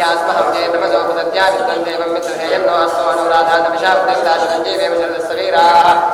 यास्महं चेत् नमसोपसत्या विष्णं देवं मित्रहेयं नो अस्तु अनुराधान्तविषाब्दस्ताशुरञ्जीवे विशरदस्सवीराः ॐ यास्महं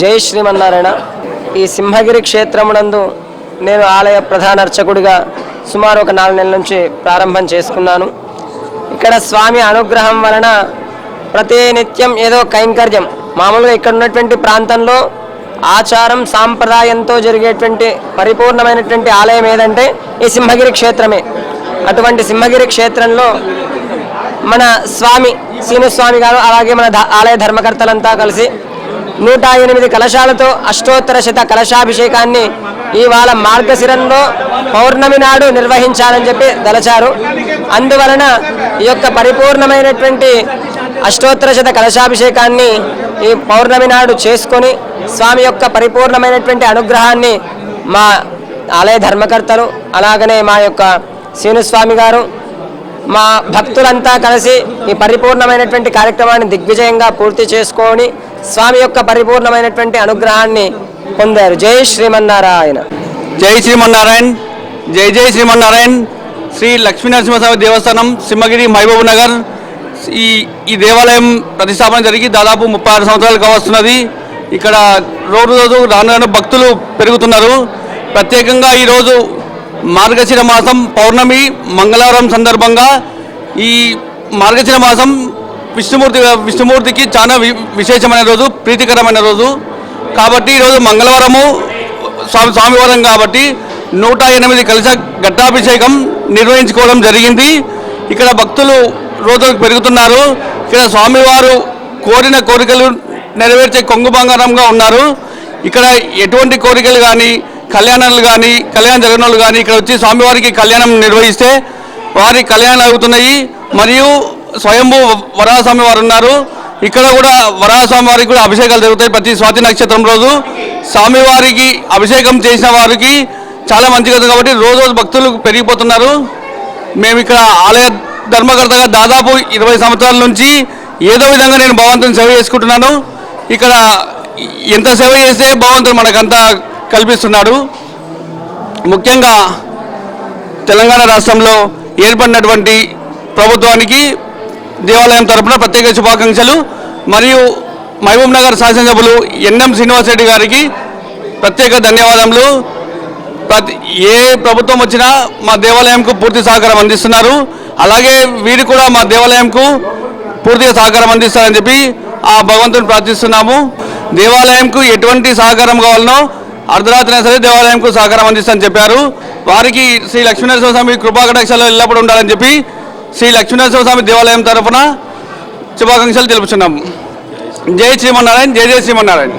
జై శ్రీమన్నారాయణ. ఈ సింహగిరి క్షేత్రమునందు నేను ఆలయ ప్రధాన అర్చకుడిగా సుమారు ఒక నాలుగు నెలల నుంచి ప్రారంభం చేసుకున్నాను. ఇక్కడ స్వామి అనుగ్రహం వలన ప్రతి నిత్యం ఏదో కైంకర్యం మామూలుగా ఇక్కడ ఉన్నటువంటి ప్రాంతంలో ఆచారం సాంప్రదాయంతో జరిగేటువంటి పరిపూర్ణమైనటువంటి ఆలయం ఏదంటే ఈ సింహగిరి క్షేత్రమే. అటువంటి సింహగిరి క్షేత్రంలో మన స్వామి శ్రీనుస్వామి గారు అలాగే మన ఆలయ ధర్మకర్తలంతా కలిసి నూట ఎనిమిది కలశాలతో అష్టోత్తర శత కలశాభిషేకాన్ని ఇవాళ మార్గశిరంలో పౌర్ణమి నాడు నిర్వహించాలని చెప్పి తలచారు. అందువలన ఈ యొక్క పరిపూర్ణమైనటువంటి అష్టోత్తర శత కలశాభిషేకాన్ని ఈ పౌర్ణమి నాడు చేసుకొని స్వామి యొక్క పరిపూర్ణమైనటువంటి అనుగ్రహాన్ని మా ఆలయ ధర్మకర్తలు అలాగనే మా యొక్క శ్రీనుస్వామి గారు మా భక్తులంతా కలిసి ఈ పరిపూర్ణమైనటువంటి కార్యక్రమాన్ని దిగ్విజయంగా పూర్తి చేసుకొని స్వామి యొక్క పరిపూర్ణమైనటువంటి అనుగ్రహాన్ని పొందారు. జై శ్రీమన్నారాయణ. జై శ్రీమన్నారాయణ. జై జై శ్రీమన్నారాయణ. శ్రీ లక్ష్మీనరసింహస్వామి దేవస్థానం సింహగిరి మహబూబ్ నగర్. ఈ ఈ దేవాలయం ప్రతిష్టాపన జరిగి దాదాపు ముప్పై ఆరు సంవత్సరాలు కావస్తున్నది. ఇక్కడ రోజు రోజు రాను రాను భక్తులు పెరుగుతున్నారు. ప్రత్యేకంగా ఈరోజు మార్గశిర మాసం పౌర్ణమి మంగళవారం సందర్భంగా ఈ మార్గశిర మాసం విష్ణుమూర్తి విష్ణుమూర్తికి చాలా వి- విశేషమైన రోజు ప్రీతికరమైన రోజు. కాబట్టి ఈరోజు మంగళవారము స్వామి స్వామివారం కాబట్టి నూట ఎనిమిది కలిసి ఘట్టాభిషేకం నిర్వహించుకోవడం జరిగింది. ఇక్కడ భక్తులు రోజు పెరుగుతున్నారు. ఇక్కడ స్వామివారు కోరిన కోరికలు నెరవేర్చే కొంగు బంగారంగా ఉన్నారు. ఇక్కడ ఎటువంటి కోరికలు కానీ కళ్యాణాలు కానీ కళ్యాణం జరిగిన వాళ్ళు కానీ ఇక్కడ వచ్చి స్వామివారికి కళ్యాణం నిర్వహిస్తే వారి కళ్యాణాలు అవుతున్నాయి. మరియు స్వయంభూ వరాహస్వామి వారు ఉన్నారు. ఇక్కడ కూడా వరాహస్వామి వారికి కూడా అభిషేకాలు జరుగుతాయి ప్రతి స్వాతి నక్షత్రం రోజు. స్వామివారికి అభిషేకం చేసిన వారికి చాలా మంచిగా ఉంది కాబట్టి రోజు రోజు భక్తులు పెరిగిపోతున్నారు. మేము ఇక్కడ ఆలయ ధర్మకర్తగా దాదాపు ఇరవై సంవత్సరాల నుంచి ఏదో విధంగా నేను భగవంతుని సేవ చేసుకుంటున్నాను. ఇక్కడ ఎంత సేవ చేస్తే భగవంతుడు మనకంతా కల్పిస్తున్నాడు. ముఖ్యంగా తెలంగాణ రాష్ట్రంలో ఏర్పడినటువంటి ప్రభుత్వానికి దేవాలయం తరపున ప్రత్యేక శుభాకాంక్షలు. మరియు మహబూబ్ నగర్ శాసనసభ్యులు ఎన్ఎం శ్రీనివాసరెడ్డి గారికి ప్రత్యేక ధన్యవాదములు. ప్రతి ఏ ప్రభుత్వం వచ్చినా మా దేవాలయంకు పూర్తి సహకారం అందిస్తున్నారు. అలాగే వీరు కూడా మా దేవాలయంకు పూర్తిగా సహకారం అందిస్తారని చెప్పి ఆ భగవంతుని ప్రార్థిస్తున్నాము. దేవాలయంకు ఎటువంటి సహకారం కావాలనో అర్ధరాత్రి అయినా సరే దేవాలయంకు సహకారం అందిస్తారని చెప్పారు. వారికి శ్రీ లక్ష్మీనరసింహ స్వామి కృపాకటాక్షాలు ఎల్లప్పుడూ ఉండాలని చెప్పి శ్రీ లక్ష్మీనరసింహ స్వామి దేవాలయం తరఫున శుభాకాంక్షలు తెలుపుతున్నాము జై శ్రీమన్నారాయణ జై జై శ్రీమన్నారాయణ.